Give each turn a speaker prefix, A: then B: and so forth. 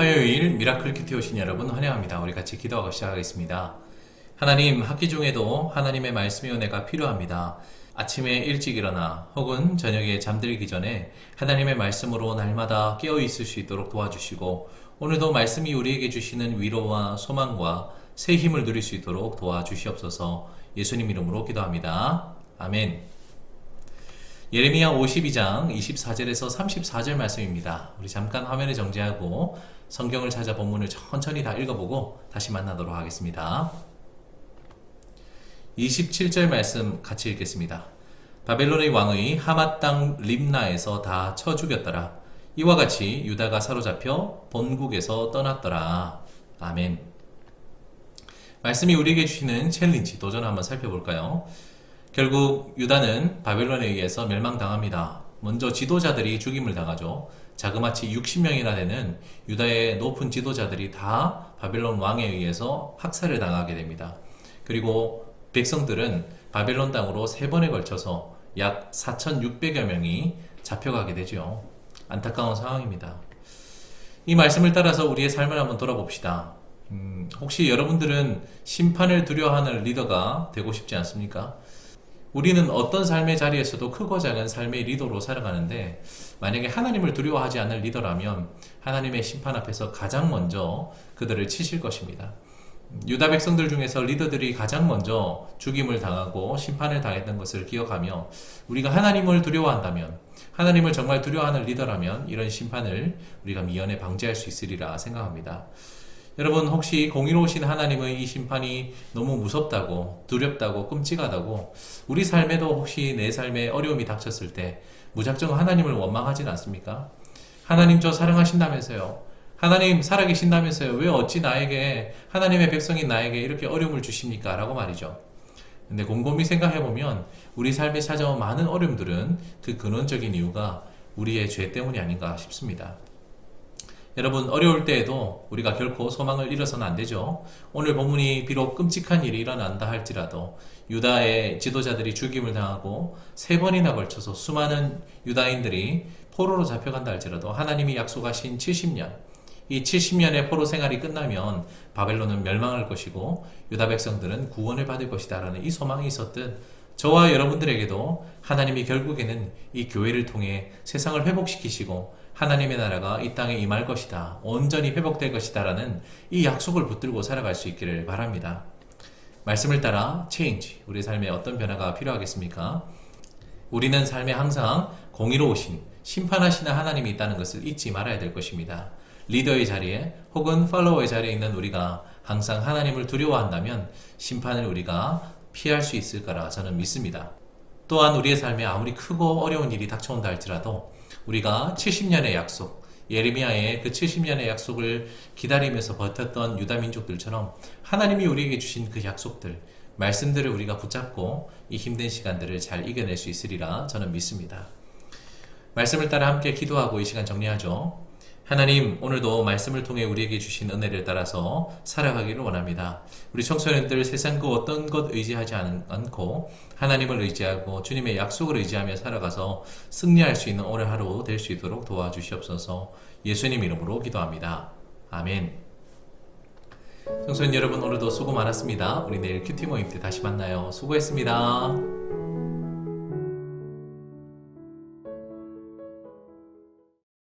A: 화요일 미라클 큐티 오신 여러분 환영합니다. 우리 같이 기도하고 시작하겠습니다. 하나님, 학기 중에도 하나님의 말씀의 은혜가 필요합니다. 아침에 일찍 일어나 혹은 저녁에 잠들기 전에 하나님의 말씀으로 날마다 깨어 있을 수 있도록 도와주시고 오늘도 말씀이 우리에게 주시는 위로와 소망과 새 힘을 누릴 수 있도록 도와주시옵소서 예수님 이름으로 기도합니다. 아멘. 예레미야 52장 24절에서 34절 말씀입니다. 우리 잠깐 화면을 정지하고 성경을 찾아 본문을 천천히 다 읽어보고 다시 만나도록 하겠습니다. 27절 말씀 같이 읽겠습니다. 바벨론의 왕의 하맛 땅 림나에서 다 쳐 죽였더라. 이와 같이 유다가 사로잡혀 본국에서 떠났더라. 아멘. 말씀이 우리에게 주시는 챌린지 도전 한번 살펴볼까요? 결국 유다는 바벨론에 의해서 멸망당합니다. 먼저 지도자들이 죽임을 당하죠. 자그마치 60명이나 되는 유다의 높은 지도자들이 다 바벨론 왕에 의해서 학살을 당하게 됩니다. 그리고 백성들은 바벨론 땅으로 세 번에 걸쳐서 약 4,600여 명이 잡혀가게 되죠. 안타까운 상황입니다. 이 말씀을 따라서 우리의 삶을 한번 돌아봅시다. 음, 혹시 여러분들은 심판을 두려워하는 리더가 되고 싶지 않습니까? 우리는 어떤 삶의 자리에서도 크고 작은 삶의 리더로 살아가는데 만약에 하나님을 두려워하지 않을 리더라면 하나님의 심판 앞에서 가장 먼저 그들을 치실 것입니다. 유다 백성들 중에서 리더들이 가장 먼저 죽임을 당하고 심판을 당했던 것을 기억하며 우리가 하나님을 두려워한다면 하나님을 정말 두려워하는 리더라면 이런 심판을 우리가 미연에 방지할 수 있으리라 생각합니다. 여러분 혹시 공의로우신 하나님의 이 심판이 너무 무섭다고 두렵다고 끔찍하다고 우리 삶에도 혹시 내 삶에 어려움이 닥쳤을 때 무작정 하나님을 원망하진 않습니까? 하나님 저 사랑하신다면서요. 하나님 살아계신다면서요. 왜 어찌 나에게 하나님의 백성인 나에게 이렇게 어려움을 주십니까? 라고 말이죠. 근데 곰곰이 생각해 보면 우리 삶에 찾아온 많은 어려움들은 그 근원적인 이유가 우리의 죄 때문이 아닌가 싶습니다. 여러분 어려울 때에도 우리가 결코 소망을 잃어서는 안 되죠. 오늘 본문이 비록 끔찍한 일이 일어난다 할지라도 유다의 지도자들이 죽임을 당하고 세 번이나 걸쳐서 수많은 유다인들이 포로로 잡혀간다 할지라도 하나님이 약속하신 70년 이 70년의 포로 생활이 끝나면 바벨론은 멸망할 것이고 유다 백성들은 구원을 받을 것이다라는 이 소망이 있었듯 저와 여러분들에게도 하나님이 결국에는 이 교회를 통해 세상을 회복시키시고 하나님의 나라가 이 땅에 임할 것이다. 온전히 회복될 것이다 라는 이 약속을 붙들고 살아갈 수 있기를 바랍니다. 말씀을 따라 체인지 우리 삶에 어떤 변화가 필요하겠습니까? 우리는 삶에 항상 공의로우신 심판하시는 하나님이 있다는 것을 잊지 말아야 될 것입니다. 리더의 자리에 혹은 팔로워의 자리에 있는 우리가 항상 하나님을 두려워한다면 심판을 우리가 피할 수 있을 거라 저는 믿습니다. 또한 우리의 삶에 아무리 크고 어려운 일이 닥쳐온다 할지라도 우리가 70년의 약속, 예레미야의 그 70년의 약속을 기다리면서 버텼던 유다 민족들처럼 하나님이 우리에게 주신 그 약속들, 말씀들을 우리가 붙잡고 이 힘든 시간들을 잘 이겨낼 수 있으리라 저는 믿습니다. 말씀을 따라 함께 기도하고 이 시간 정리하죠. 하나님, 오늘도 말씀을 통해 우리에게 주신 은혜를 따라서 살아가기를 원합니다. 우리 청소년들 세상 그 어떤 것 의지하지 않고 하나님을 의지하고 주님의 약속을 의지하며 살아가서 승리할 수 있는 오늘 하루 될 수 있도록 도와주시옵소서 예수님 이름으로 기도합니다. 아멘. 청소년 여러분 오늘도 수고 많았습니다. 우리 내일 큐티 모임 때 다시 만나요. 수고했습니다.